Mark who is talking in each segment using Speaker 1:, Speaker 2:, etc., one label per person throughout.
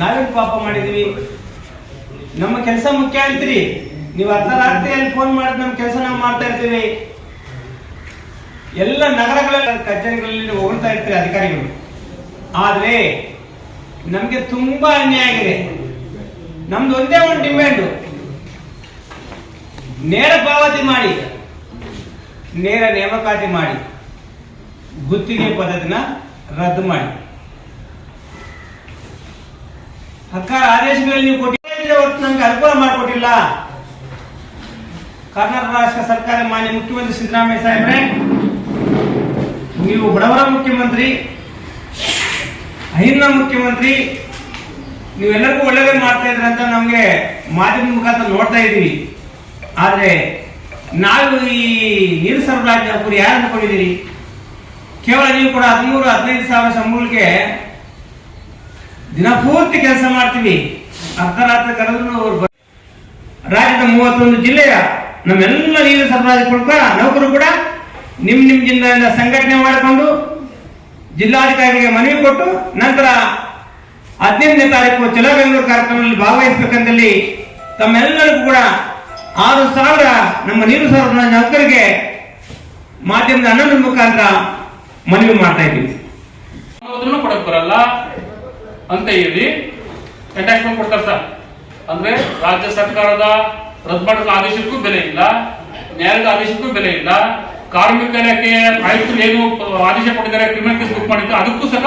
Speaker 1: ನಾವೇನ್ ಪಾಪ ಮಾಡಿದೀವಿ? ನಮ್ಮ ಕೆಲಸ ಮುಖ್ಯ ಅಂತೀರಿ. ನೀವು ಅರ್ಧ ರಾತ್ರಿಯಲ್ಲಿ ಫೋನ್ ಮಾಡಿದ್ ನಮ್ಮ ಕೆಲಸ ನಾವು ಮಾಡ್ತಾ ಇರ್ತೀವಿ. ಎಲ್ಲ ನಗರಗಳ ಕಚೇರಿಗಳಲ್ಲಿ ಹೋಗ್ತಾ ಇರ್ತೀರಿ ಅಧಿಕಾರಿಗಳು. ಆದ್ರೆ, ನಮ್ಗೆ ತುಂಬಾ ಅನ್ಯಾಯ ಆಗಿದೆ. ನಮ್ದು ಒಂದೇ ಒಂದು ಡಿಮ್ಯಾಂಡು ನೇರ ಪಾವತಿ ಮಾಡಿ. ನೇರ ನೇಮಕಾತಿ ಮಾಡಿ. ಗುತ್ತಿಗೆ ಪದ್ಧತಿನ ರದ್ದು ಮಾಡಿ. ಸರ್ಕಾರ ಆದೇಶಗಳಲ್ಲಿ ನೀವು ಕೊಟ್ಟಿದ್ರೆ ಹೊರತು ನಮ್ಗೆ ಅನುಕೂಲ ಮಾಡಿಕೊಟ್ಟಿಲ್ಲ. ಕರ್ನಾಟಕ ರಾಷ್ಟ್ರ ಸರ್ಕಾರ ಮಾನ್ಯ ಮುಖ್ಯಮಂತ್ರಿ ಸಿದ್ದರಾಮಯ್ಯ ಸಾಹೇಬ್ರೆ, ನೀವು ಬಡವರ ಮುಖ್ಯಮಂತ್ರಿ, ಅಹಿಂದ ಮುಖ್ಯಮಂತ್ರಿ, ನೀವೆಲ್ಲರಿಗೂ ಒಳ್ಳೇದೇ ಮಾಡ್ತಾ ಇದ್ರಿ ಅಂತ ನಮಗೆ ಮಾಧ್ಯಮ ಮುಖಾಂತರ ನೋಡ್ತಾ ಇದ್ದೀವಿ. ಆದರೆ ನಾವು ಈ ನೀರು ಸರಬರಾಜು ಯಾರು ಅನ್ಕೊಂಡಿದ್ದೀರಿ ಕೇವಲ ನೀವು ಕೂಡ ಹದಿಮೂರು, ಹದಿನೈದು ಸಾವಿರ ಸಂಬಳಕ್ಕೆ ದಿನಪೂರ್ತಿ ಕೆಲಸ ಮಾಡ್ತೀವಿ. ಅರ್ಧರಾತ್ರಿ ಕರೆದ್ರು ಅವರು ರಾಜ್ಯದ ಮೂವತ್ತೊಂದು ಜಿಲ್ಲೆಯ ನಮ್ಮೆಲ್ಲ ನೀರು ಸರಬರಾಜು ಕೊಡ್ತಾ ನೌಕರು ಕೂಡ ನಿಮ್ ನಿಮ್ ಜಿಲ್ಲೆಯಿಂದ ಸಂಘಟನೆ ಮಾಡಿಕೊಂಡು ಜಿಲ್ಲಾಧಿಕಾರಿಗೆ ಮನವಿ ಕೊಟ್ಟು ನಂತರ ಹದಿನೈದನೇ ತಾರೀಕು ಚಲೋ ಬೆಂಗಳೂರು ಕಾರ್ಯಕ್ರಮದಲ್ಲಿ ಭಾಗವಹಿಸಬೇಕಂತಲ್ಲಿ ತಮ್ಮೆಲ್ಲರಿಗೂ ಕೂಡ ಆರು ಸಾವಿರ ನಮ್ಮ ನೀರು ಸರಬರಾಜು ನೌಕರಿಗೆ ಮಾಧ್ಯಮದ ಹನ್ನೊಂದು ಮುಖಾಂತರ ಮನವಿ ಮಾಡ್ತಾ ಇದ್ದೀವಿ.
Speaker 2: ಕೊಡಕ್ ಬರಲ್ಲ. ಅಂತ ಹೇಳಿ ಅಟ್ಯಾಚ್ಮೆಂಟ್ ಕೊಡ್ತಾರೆ ಸರ್. ಅಂದ್ರೆ ರಾಜ್ಯ ಸರ್ಕಾರದ ರದ್ದು ಮಾಡಿದ ಆದೇಶಕ್ಕೂ ಬೆಲೆ ಇಲ್ಲ ನ್ಯಾಯಾಲಯದ ಆದೇಶಕ್ಕೂ ಬೆಲೆ ಇಲ್ಲ, ಕಾರ್ಮಿಕ ಇಲಾಖೆ ಆಯುಕ್ತರು ಏನು ಆದೇಶ ಕೊಟ್ಟಿದ್ದಾರೆ ಕ್ರಿಮಿನಲ್ ಕೇಸ್ ಬುಕ್ ಮಾಡಿದ್ರು ಅದಕ್ಕೂ ಸಹ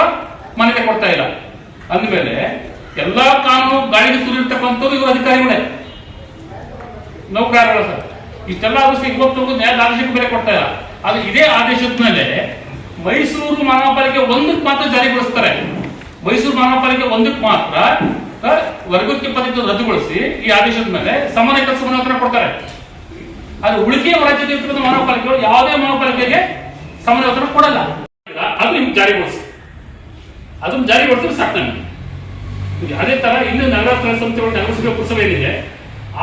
Speaker 2: ಮಾನ್ಯತೆ ಕೊಡ್ತಾ ಇಲ್ಲ. ಅಂದಮೇಲೆ ಎಲ್ಲಾ ಕಾನೂನು ಗಾಳಿಗೆ ತುರಿರ್ತಕ್ಕಂಥದ್ದು ಇವರು ಅಧಿಕಾರಿಗಳೇ. ನೌಕರರು ಸರ್. ಇಷ್ಟೆಲ್ಲ ಆದೇಶ ಇವತ್ತು ನ್ಯಾಯದ ಆದೇಶಕ್ಕೂ ಬೆಲೆ ಕೊಡ್ತಾ ಇಲ್ಲ. ಅದು ಇದೇ ಆದೇಶದ ಮೇಲೆ ಮೈಸೂರು ಮಹಾನಗರಪಾಲಿಕೆ ಒಂದಕ್ಕೆ ಮಾತ್ರ ಜಾರಿಗೊಳಿಸ್ತಾರೆ. ಮೈಸೂರು ಮಹಾಪಾಲಿಕೆ ಒಂದಕ್ಕೆ ಮಾತ್ರ ವರ್ಗಕ್ಕೆ ಪದ್ಧತಿ ರದ್ದುಗೊಳಿಸಿ ಈ ಆದೇಶದ ಮೇಲೆ ಸಮಾನ ಕೆಲಸವನ್ನು ಹತ್ರ ಕೊಡ್ತಾರೆ. ಅದು ಉಳಿಕೆ ರಾಜ್ಯದ ಇರ್ತಕ್ಕಂಥ ಮಹಾಪಾಲಿಕೆಗಳು ಯಾವುದೇ ಮಹಾಪಾಲಿಕೆಗೆ ಸಮಾನ ಹತ್ರ ಕೊಡಲ್ಲ. ಅದು ನಿಮ್ಗೆ ಜಾರಿಗೊಳಿಸಿ. ಅದನ್ನ ಜಾರಿಗೊಳಿಸಿದ್ರೆ ಸಾಕು ನನಗೆ ಅದೇ ತರ ಇನ್ನು ನಗರ ಸ್ಥಳ ಸಂಸ್ಥೆಗಳು, ನಗರಸಭೆ, ಪುರಸಭೆ ಏನಿದೆ,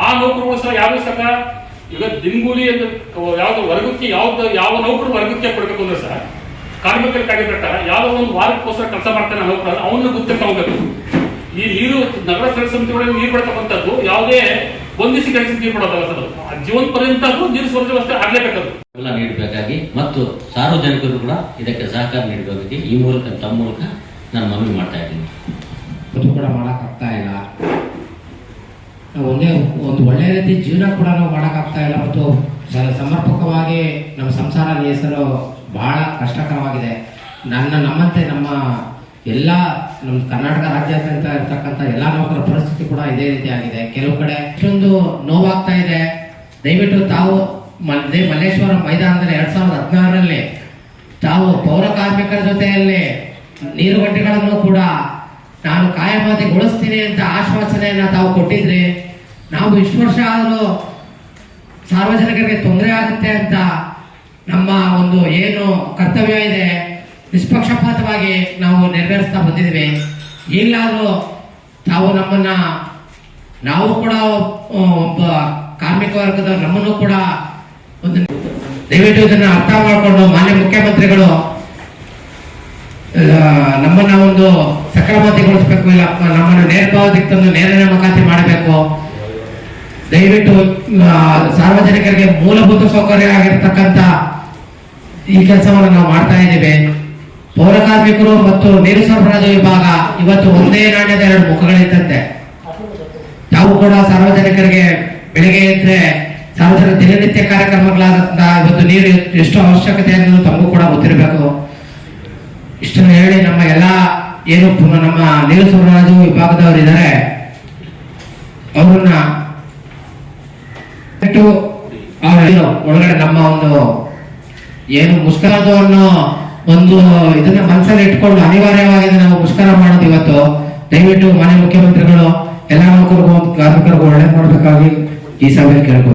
Speaker 2: ಆ ನೌಕರುಗಳು ಸಹ ಯಾವ ಸಹ ಈಗ ದಿನಗೂಲಿ ಅಂತ, ಯಾವ್ದು ವರ್ಗಕ್ಕೆ, ಯಾವ್ದು, ಯಾವ ನೌಕರು ವರ್ಗಕ್ಕೆ ಕೊಡಬೇಕು ಅಂದ್ರೆ ಸಹ ಕಾರ್ಮಿಕರ ಕಾಯ್ದೆ ಪ್ರಕಾರ ಯಾವ ಒಂದು ವಾರಕ್ಕೋಸ್ಕರ ಕೆಲಸ ಮಾಡ್ತಾನೆ ನೌಕರ ಅವನ್ನ ಹೋಗ್ಬೇಕು ಈ ನೀರು ನಗರ ಸ್ಥಳ ಸಮಿತಿಗಳಲ್ಲಿ ನೀರು ಬಿಡತಕ್ಕಂಥದ್ದು ಯಾವುದೇ ಬಂದಿಸಿ ಕೆಲಸ ನೀರು ಬಿಡೋದಲ್ಲ ಸರ್ ಜೀವನ ಪರ್ಯಂತ ನೀರು ಸ್ವಲ್ಪ ವ್ಯವಸ್ಥೆ ಆಗ್ಲೇಬೇಕದು.
Speaker 3: ಎಲ್ಲ ನೀಡಬೇಕಾಗಿ ಮತ್ತು ಸಾರ್ವಜನಿಕರು ಕೂಡ ಇದಕ್ಕೆ ಸಹಕಾರ ನೀಡಬೇಕಾಗಿ ಈ ಮೂಲಕ ತಮ್ಮ ಮೂಲಕ ನಾನು ಮನವಿ ಮಾಡ್ತಾ ಇದ್ದೀನಿ.
Speaker 4: ಅದು ಕೂಡ ಮಾಡಕ್ಕಾಗ್ತಾ ಇಲ್ಲ. ನಾವು ಒಂದೇ ಒಂದು ಒಳ್ಳೆಯ ರೀತಿ ಜೀವನ ಕೂಡ ನಾವು ಮಾಡೋಕ್ಕಾಗ್ತಾ ಇಲ್ಲ ಮತ್ತು ಸಮರ್ಪಕವಾಗಿ ನಮ್ಮ ಸಂಸಾರ ನಡೆಸಲು ಬಹಳ ಕಷ್ಟಕರವಾಗಿದೆ. ನನ್ನ ನಮ್ಮಂತೆ ನಮ್ಮ ಎಲ್ಲ ನಮ್ಮ ಕರ್ನಾಟಕ ರಾಜ್ಯಾದ್ಯಂತ ಇರ್ತಕ್ಕಂಥ ಎಲ್ಲ ನೌಕರ ಪರಿಸ್ಥಿತಿ ಕೂಡ ಇದೇ ರೀತಿ ಆಗಿದೆ ಕೆಲವು ಕಡೆ ಇಷ್ಟೊಂದು ನೋವಾಗ್ತಾ ಇದೆ. ದಯವಿಟ್ಟು ತಾವು ಮಲ್ಲೇಶ್ವರ ಮೈದಾನದಲ್ಲಿ ಎರಡ್ ಸಾವಿರದ ಹದಿನಾರರಲ್ಲಿ ತಾವು ಪೌರ ಕಾರ್ಮಿಕರ ಜೊತೆಯಲ್ಲಿ ನೀರು ಗಂಟೆಗಳನ್ನು ಕೂಡ ನಾನು ಕಾಯಮಾತಿಗೊಳಿಸ್ತೀನಿ ಅಂತ ಆಶ್ವಾಸನೆಯನ್ನ ತಾವು ಕೊಟ್ಟಿದ್ರಿ ನಾವು ಇಷ್ಟು ವರ್ಷ ಆದರೂ ಸಾರ್ವಜನಿಕರಿಗೆ ತೊಂದರೆ ಆಗುತ್ತೆ ಅಂತ ನಮ್ಮ ಒಂದು ಏನು ಕರ್ತವ್ಯ ಇದೆ, ನಿಷ್ಪಕ್ಷಪಾತವಾಗಿ ನಾವು ನೆರವೇರಿಸ್ತಾ ಬಂದಿದ್ದೀವಿ ಈಗಲಾದರೂ ತಾವು ನಮ್ಮನ್ನ, ನಾವು ಕೂಡ ಒಬ್ಬ ಕಾರ್ಮಿಕ ವರ್ಗದ ನಮ್ಮನ್ನು ಕೂಡ ಒಂದು ದಯವಿಟ್ಟು ಇದನ್ನ ಅರ್ಥ ಮಾಡಿಕೊಂಡು ಮಾನ್ಯ ಮುಖ್ಯಮಂತ್ರಿಗಳು ನಮ್ಮನ್ನ ಒಂದು ಸಕ್ರಮತೆಗೊಳಿಸಬೇಕು ಇಲ್ಲ, ನಮ್ಮನ್ನು ನೇರಪಾವತಿಗೆ ತಂದು ನೇರ ನೇಮಕಾತಿ ಮಾಡಬೇಕು. ದಯವಿಟ್ಟು ಸಾರ್ವಜನಿಕರಿಗೆ ಮೂಲಭೂತ ಸೌಕರ್ಯ ಆಗಿರ್ತಕ್ಕಂಥ ಈ ಕೆಲಸವನ್ನು ನಾವು ಮಾಡ್ತಾ ಇದ್ದೇವೆ. ಪೌರ ಕಾರ್ಮಿಕರು ಮತ್ತು ನೀರು ಸರಬರಾಜು ವಿಭಾಗ ಇವತ್ತು ಒಂದೇ ನಾಣ್ಯದ ಎರಡು ಮುಖಗಳಿದ್ದಂತೆ. ತಾವು ಕೂಡ ಸಾರ್ವಜನಿಕರಿಗೆ ಬೆಳಿಗ್ಗೆ ಎದ್ರೆ ಸಾರ್ವಜನಿಕ ದಿನನಿತ್ಯ ಕಾರ್ಯಕ್ರಮಗಳಾದಂತಹ ಇವತ್ತು ನೀರು ಎಷ್ಟು ಅವಶ್ಯಕತೆ ಅನ್ನೋದು ತಮಗೂ ಕೂಡ ಗೊತ್ತಿರಬೇಕು. ಇಷ್ಟನ್ನು ಹೇಳಿ ನಮ್ಮ ಎಲ್ಲ ಏನು ನಮ್ಮ ನೀರು ಸರಬರಾಜು ವಿಭಾಗದವರು ಇದ್ದಾರೆ. ಅವರನ್ನ ಒಳಗಡೆ ನಮ್ಮ ಒಂದು ಏನು ಮುಷ್ಕರದು ಅನ್ನೋ ಒಂದು ಇದನ್ನ ಮನಸ್ಸಲ್ಲಿ ಇಟ್ಕೊಂಡು ಅನಿವಾರ್ಯವಾಗಿದೆ ನಾವು ಮುಷ್ಕರ ಮಾಡೋದು ಇವತ್ತು. ದಯವಿಟ್ಟು ಮಾನ್ಯ ಮುಖ್ಯಮಂತ್ರಿಗಳು ಎಲ್ಲ ನೌಕರಿಗೂ ಕಾರ್ಮಿಕರಿಗೂ ಒಳ್ಳೆ ಮಾಡಬೇಕಾಗಿ ಈ ಸಭೆಯಲ್ಲಿ ಕೇಳ್ಕೊ